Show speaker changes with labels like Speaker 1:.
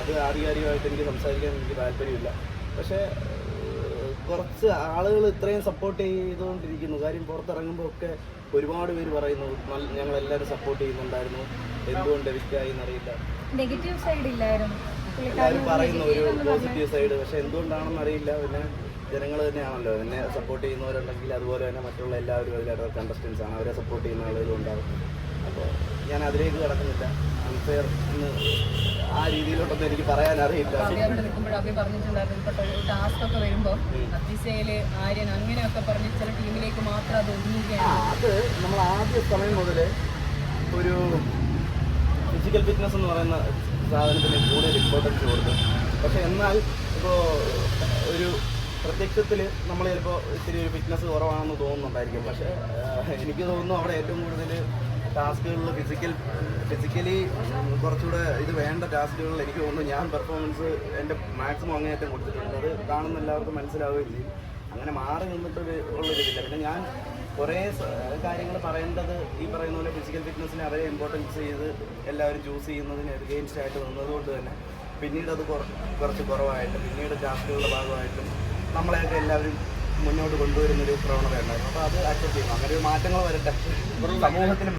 Speaker 1: അത് ആധികാരികമായിട്ട് എനിക്ക് സംസാരിക്കാൻ എനിക്ക് താല്പര്യമില്ല. പക്ഷേ കുറച്ച് ആളുകൾ ഇത്രയും സപ്പോർട്ട് ചെയ്തുകൊണ്ടിരിക്കുന്നു. കാര്യം പുറത്തിറങ്ങുമ്പോൾ ഒക്കെ ഒരുപാട് പേര് പറയുന്നു ഞങ്ങളെല്ലാവരും സപ്പോർട്ട് ചെയ്യുന്നുണ്ടായിരുന്നു. എന്തുകൊണ്ട് എവിക്റ്റായി എന്നറിയില്ല.
Speaker 2: നെഗറ്റീവ് സൈഡ് ഇല്ലായിരുന്നു.
Speaker 1: എല്ലാവരും പറയുന്നു ഒരു പോസിറ്റീവ് സൈഡ് പക്ഷെ എന്തുകൊണ്ടാണെന്ന് അറിയില്ല. പിന്നെ ജനങ്ങൾ തന്നെയാണല്ലോ. എന്നെ സപ്പോർട്ട് ചെയ്യുന്നവരുണ്ടെങ്കിൽ അതുപോലെ തന്നെ മറ്റുള്ള എല്ലാവരും അതിലായിട്ട് കണ്ടസ്റ്റൻസ് ആണ്. അവരെ സപ്പോർട്ട് ചെയ്യുന്ന ആളുകളും ഉണ്ടാവും. അപ്പോൾ ഞാൻ അതിലേക്ക് കടക്കുന്നില്ല. അൺഫെയർ എന്ന് ആ രീതിയിലോട്ടൊന്നും എനിക്ക് പറയാൻ അറിയില്ല
Speaker 3: അത്
Speaker 1: നമ്മൾ ആദ്യ സമയം മുതൽ ഒരു ഫിസിക്കൽ ഫിറ്റ്നസ് എന്ന് പറയുന്ന സാധനത്തിന് കൂടുതൽ ഇമ്പോർട്ടൻസ് കൊടുത്തു. പക്ഷെ എന്നാൽ ഇപ്പോൾ ഒരു പ്രത്യക്ഷത്തിൽ നമ്മൾ ചിലപ്പോൾ ഇത്തിരി ഒരു ഫിറ്റ്നസ് കുറവാണെന്ന് തോന്നുന്നുണ്ടായിരിക്കും. പക്ഷേ എനിക്ക് തോന്നുന്നു അവിടെ ഏറ്റവും കൂടുതൽ ടാസ്കുകളിൽ ഫിസിക്കൽ ഫിസിക്കലി കുറച്ചുകൂടെ ഇത് വേണ്ട ടാസ്കുകളിൽ എനിക്ക് തോന്നുന്നു ഞാൻ പെർഫോമൻസ് എന്റെ മാക്സിമം അങ്ങേയറ്റം കൊടുത്തിട്ടുണ്ട്. അത് കാണുന്ന എല്ലാവർക്കും മനസ്സിലാവുകയും ചെയ്യും. അങ്ങനെ മാറി നിന്നിട്ട് ഉള്ളൊരിതില്ല. പിന്നെ ഞാൻ കുറേ കാര്യങ്ങൾ പറയേണ്ടത് ഈ പറയുന്ന പോലെ ഫിസിക്കൽ ഫിറ്റ്നസ്സിനെ അവരെ ഇമ്പോർട്ടൻസ് ചെയ്ത് എല്ലാവരും ചൂസ് ചെയ്യുന്നതിന് എഗെയിൻസ്റ്റ് ആയിട്ട് നിന്നതുകൊണ്ട് തന്നെ പിന്നീട് അത് കുറച്ച് കുറവായിട്ടും പിന്നീട് ടാസ്കുകളുടെ ഭാഗമായിട്ടും നമ്മളെയൊക്കെ എല്ലാവരും മുന്നോട്ട് കൊണ്ടുവരുന്നൊരു പ്രവണതയുണ്ടായിരുന്നു. അപ്പോൾ അത് അക്സെപ്റ്റ് ചെയ്യുന്നു അങ്ങനെ ഒരു മാറ്റങ്ങൾ വരട്ടെ. സമൂഹത്തിന്